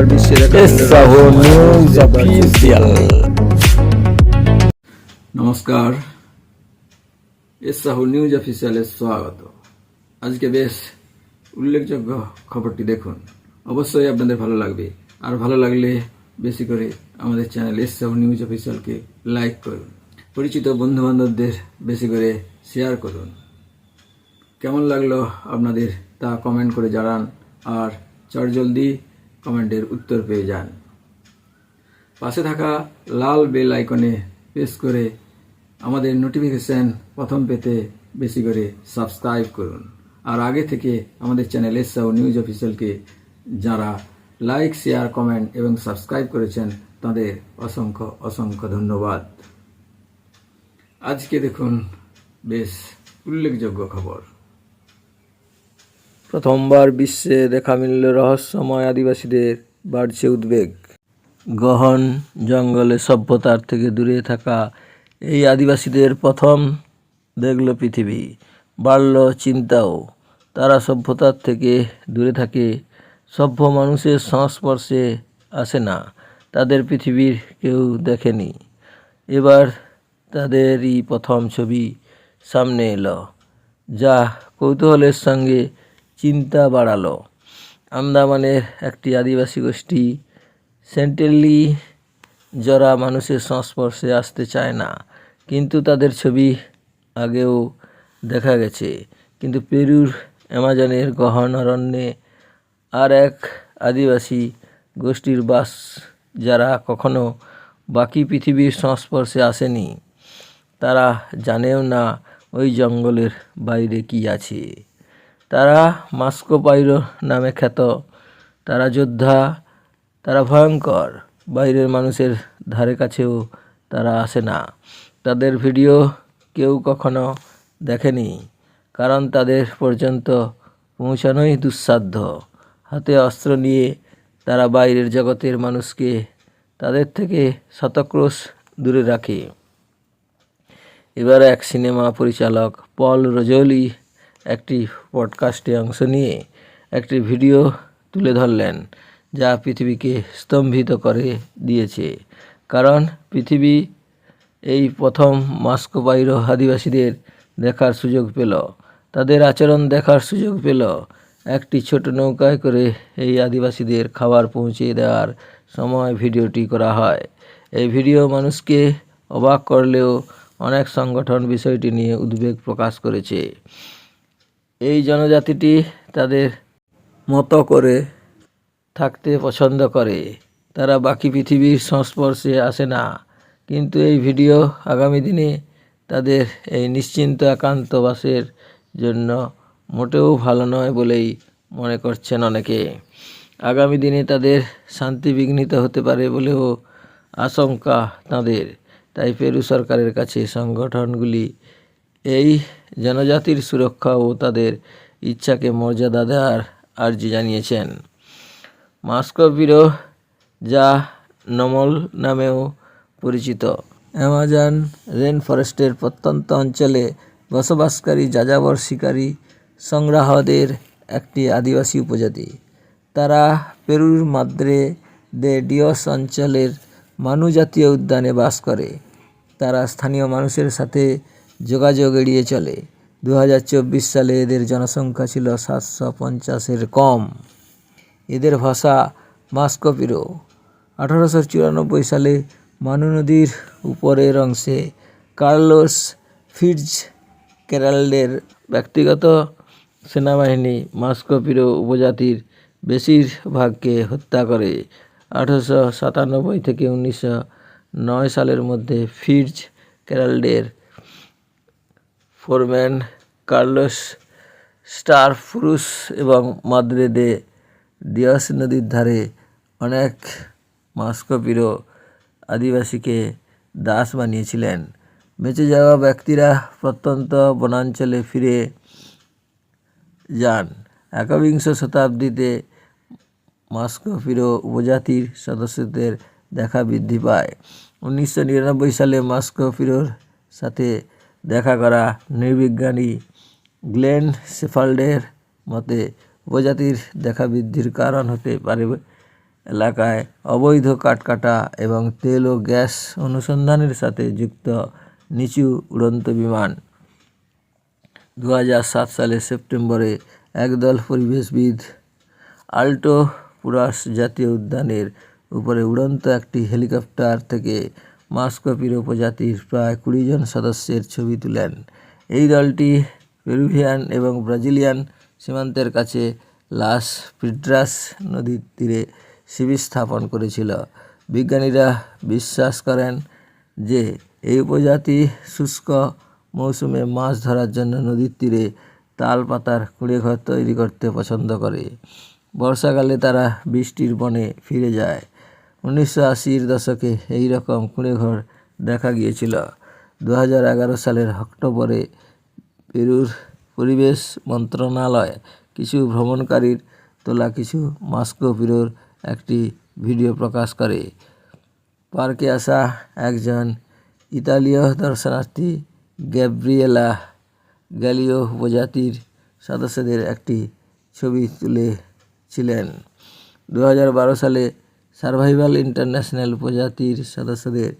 প্রথমবার বিশ্বে দেখা সাহো নিউজ অফিসিয়াল নমস্কার। এস সাহু নিউজ অফিসিয়ালে স্বাগত। আজকে বেশ উল্লেখযোগ্য খবরটি দেখুন। অবশ্যই আপনাদের ভালো লাগবে। আর ভালো লাগলে বেশি করে আমাদের চ্যানেল এস সাহু নিউজ অফিসিয়ালকে লাইক করুন। পরিচিত বন্ধু বান্ধবদের বেশি করে শেয়ার করুন। কেমন লাগল আপনাদের তা কমেন্ট করে জানান। আর চটজলদি কমেন্টের উত্তর পেয়ে যান। পাশে থাকা লাল বেল আইকনে প্রেস করে আমাদের নোটিফিকেশান প্রথম পেতে বেশি করে সাবস্ক্রাইব করুন। আর আগে থেকে আমাদের চ্যানেল এসআও নিউজ অফিসিয়ালকে যারা লাইক, শেয়ার, কমেন্ট এবং সাবস্ক্রাইব করেছেন, তাদের অসংখ্য অসংখ্য ধন্যবাদ। আজকে দেখুন বেশ উল্লেখযোগ্য খবর। প্রথমবার বিশ্বে দেখা মিলল রহস্যময় আদিবাসীদের বাড়ছে উদ্বেগ। গহন জঙ্গলে সভ্যতার থেকে দূরে থাকা এই আদিবাসীদের প্রথম দেখল পৃথিবী। বাড়ল চিন্তাও। তারা সভ্যতার থেকে দূরে থাকে। সভ্য মানুষের সংস্পর্শে আসে না। তাদের পৃথিবীর কেউ দেখেনি। এবার তাদেরই প্রথম ছবি সামনে এলো, যা কৌতূহলের সঙ্গে চিন্তা বাড়ালো। আন্দামানের একটি আদিবাসী গোষ্ঠী সেন্টেলি যারা মানুষের সংস্পর্শে আসতে চায় না, কিন্তু তাদের ছবি আগেও দেখা গেছে। কিন্তু পেরুর অ্যামাজনের গহন অরণ্যে আর এক আদিবাসী গোষ্ঠীর বাস যারা কখনো বাকি পৃথিবীর সংস্পর্শে আসেনি, তারা জানেও না ওই জঙ্গলের বাইরে কি আছে। তারা মাস্কো পাইরো নামে খ্যাত। তারা যোদ্ধা, তারা ভয়ঙ্কর বাইরের মানুষের ধারে কাছেও তারা আসে না। তাদের ভিডিও কেউ কখনো দেখেনি, কারণ তাদের পর্যন্ত পৌঁছানোই দুঃসাধ্য। হাতে অস্ত্র নিয়ে তারা বাইরের জগতের মানুষকে তাদের থেকে শতক্রোশ দূরে রাখে। এবার এক সিনেমা পরিচালক পল রোজলি একটি পডকাস্টে অংশ নিয়ে একটি ভিডিও তুলে ধরলেন, যা পৃথিবীকে স্তম্ভিত করে দিয়েছে। কারণ পৃথিবী এই প্রথম মাস্কোপাইরো আদিবাসীদের দেখার সুযোগ পেল, তাদের আচরণ দেখার সুযোগ পেল। একটি ছোট নৌকায় করে এই আদিবাসীদের খাবার পৌঁছে দেওয়ার সময় ভিডিওটি করা হয়। এই ভিডিও মানুষকে অবাক করলেও অনেক সংগঠন বিষয়টি নিয়ে উদ্বেগ প্রকাশ করেছে। এই জনজাতিটি তাদের মতো করে থাকতে পছন্দ করে। তারা বাকি পৃথিবীর সংস্পর্শে আসে না। কিন্তু এই ভিডিও আগামী দিনে তাদের এই নিশ্চিন্ত একান্তবাসের জন্য মোটেও ভালো নয় বলেই মনে করছেন অনেকে। আগামী দিনে তাদের শান্তি বিঘ্নিত হতে পারে বলেও আশঙ্কা তাদের। তাই পেরু সরকারের কাছে সংগঠনগুলি এই জনজাতির সুরক্ষা ও তাদের ইচ্ছাকে মর্যাদা দেওয়ার আর্জি জানিয়েছেন। মাস্কোপিরো যা নমল নামেও পরিচিত। অ্যামাজন রেন ফরেস্টের প্রত্যন্ত অঞ্চলে বসবাসকারী যাযাবর শিকারী সংগ্রাহদের একটি আদিবাসী উপজাতি। তারা পেরুর মাদ্রে দে ডিওস অঞ্চলের মানু জাতীয় উদ্যানে বাস করে। তারা স্থানীয় মানুষের সাথে যোগাযোগ এড়িয়ে চলে। দু হাজার চব্বিশ সালে এদের জনসংখ্যা ছিল সাতশো পঞ্চাশের কম। এদের ভাষা মাস্কোপিরো আঠারোশো চুরানব্বই সালে মানু নদীর উপরের অংশে কার্লোস ফিটজ কেরাল্ডের ব্যক্তিগত সেনাবাহিনী মাস্কোপিরো উপজাতির বেশিরভাগকে হত্যা করে। আঠারোশো সাতানব্বই থেকে উনিশশো নয় সালের মধ্যে ফিটজ কেরাল্ডের ফোরম্যান কার্লোস স্টার ফুরুস এবং মাদ্রেদে দিয়াস নদীর ধারে অনেক মাস্কোপিরো আদিবাসীকে দাস বানিয়েছিলেন। বেঁচে যাওয়া ব্যক্তিরা প্রত্যন্ত বনাঞ্চলে ফিরে যান। একবিংশ শতাব্দীতে মাস্কোপিরো উপজাতির সদস্যদের দেখা বৃদ্ধি পায়। উনিশশো নিরানব্বই সালে মাস্কোপিরোর সাথে দেখা করা নৃবিজ্ঞানী গ্লেন সেফাল্ডের মতে উপজাতির দেখা বৃদ্ধির কারণ হতে পারে এলাকায় অবৈধ কাটকাটা এবং তেল ও গ্যাস অনুসন্ধানের সাথে যুক্ত নিচু উড়ন্ত বিমান। দু সালের সেপ্টেম্বরে একদল পরিবেশবিদ আল্টো পুরাস জাতীয় উদ্যানের উপরে উড়ন্ত একটি হেলিকপ্টার থেকে মাস্কপির উপজাতির প্রায় কুড়ি জন সদস্যের ছবি তুলেন। এই দলটি পেরুভিয়ান এবং ব্রাজিলিয়ান সীমান্তের কাছে লাস পিড্রাস নদীর তীরে শিবির স্থাপন করেছিল। বিজ্ঞানীরা বিশ্বাস করেন যে এই উপজাতি শুষ্ক মৌসুমে মাছ ধরার জন্য নদীর তীরে তাল পাতার কুঁড়েঘর তৈরি করতে পছন্দ করে। বর্ষাকালে তারা বৃষ্টির বনে ফিরে যায়। উনিশশো আশির দশকে এই রকম কুঁড়েঘর দেখা গিয়েছিল। দু হাজার এগারো সালের অক্টোবরে পেরুর পরিবেশ মন্ত্রণালয় কিছু ভ্রমণকারীর তোলা কিছু মাস্কো পিরোর একটি ভিডিও প্রকাশ করে। পার্কে আসা একজন ইতালীয় দর্শনার্থী গ্যাব্রিয়েলা গ্যালিও উপজাতির সদস্যদের একটি ছবি তুলেছিলেন। দু হাজার বারো সালে সার্ভাইভাল ইন্টারন্যাশনাল উপজাতির সদস্যদের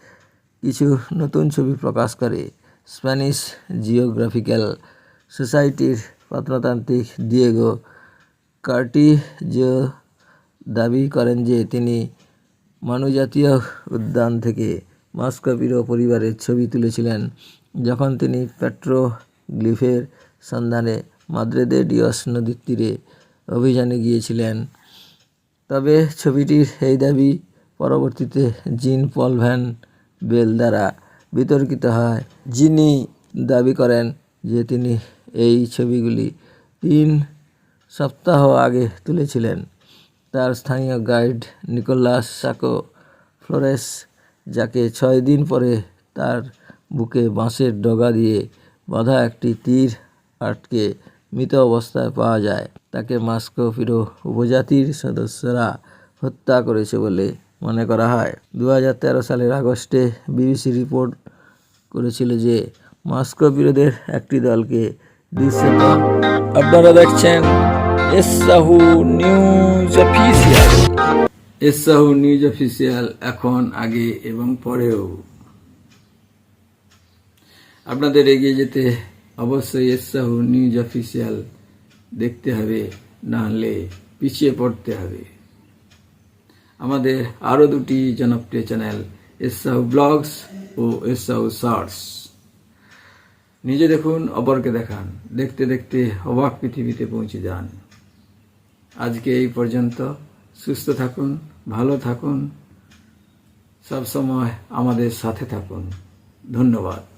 কিছু নতুন ছবি প্রকাশ করে স্প্যানিশ জিওগ্রাফিক্যাল সোসাইটির প্রত্নতান্ত্রিক দিয়েগো কার্টিজো দাবি করেন যে তিনি মানুজাতীয় উদ্যান থেকে মাস্কপিরো পরিবারের ছবি তুলেছিলেন, যখন তিনি পেট্রোগ্লিফের সন্ধানে মাদ্রেদে ডিওস নদীর তীরে অভিযানে গিয়েছিলেন। তবে ছবিটির এই দাবি পরবর্তীতে জিন পল ভ্যান বেল দ্বারা বিতর্কিত হয়। যিনি দাবি করেন যে তিনি এই ছবিগুলি তিন সপ্তাহ আগে তুলেছিলেন। তার স্থানীয় গাইড নিকোলাস সাকো ফ্লোরেস, যাকে ছয় দিন পরে তার বুকে বাঁশের ডগা দিয়ে বাঁধা একটি তীর আটকে মৃত অবস্থায় পাওয়া যায়। তাকে মাস্কো ফিরো উপজাতির সদস্যরা হত্যা করেছে বলে মনে করা হয়। দুহাজার তেরো সালের আগস্টে বিবিসি রিপোর্ট করেছিল যে মাস্কো বিরোধের একটি দলকে দৃশ্যত আপনারা দেখছেন এসাহু নিউজ অফিসিয়াল। এসাহু নিউজ অফিসিয়াল এখন, আগে এবং পরেও। আপনাদের এগিয়ে যেতে অবশ্যই এসাহু নিউজ অফিসিয়াল দেখতে হবে, না হলে পিছিয়ে পড়তে হবে। আমাদের আরও দুটি জনপ্রিয় চ্যানেল এসাহু ব্লগস ও এসাহু শর্টস। নিজে দেখুন, অপরকে দেখান। দেখতে দেখতে অবাক পৃথিবীতে পৌঁছে যান। আজকে এই পর্যন্ত। সুস্থ থাকুন, ভালো থাকুন সব সময় আমাদের সাথে থাকুন। ধন্যবাদ।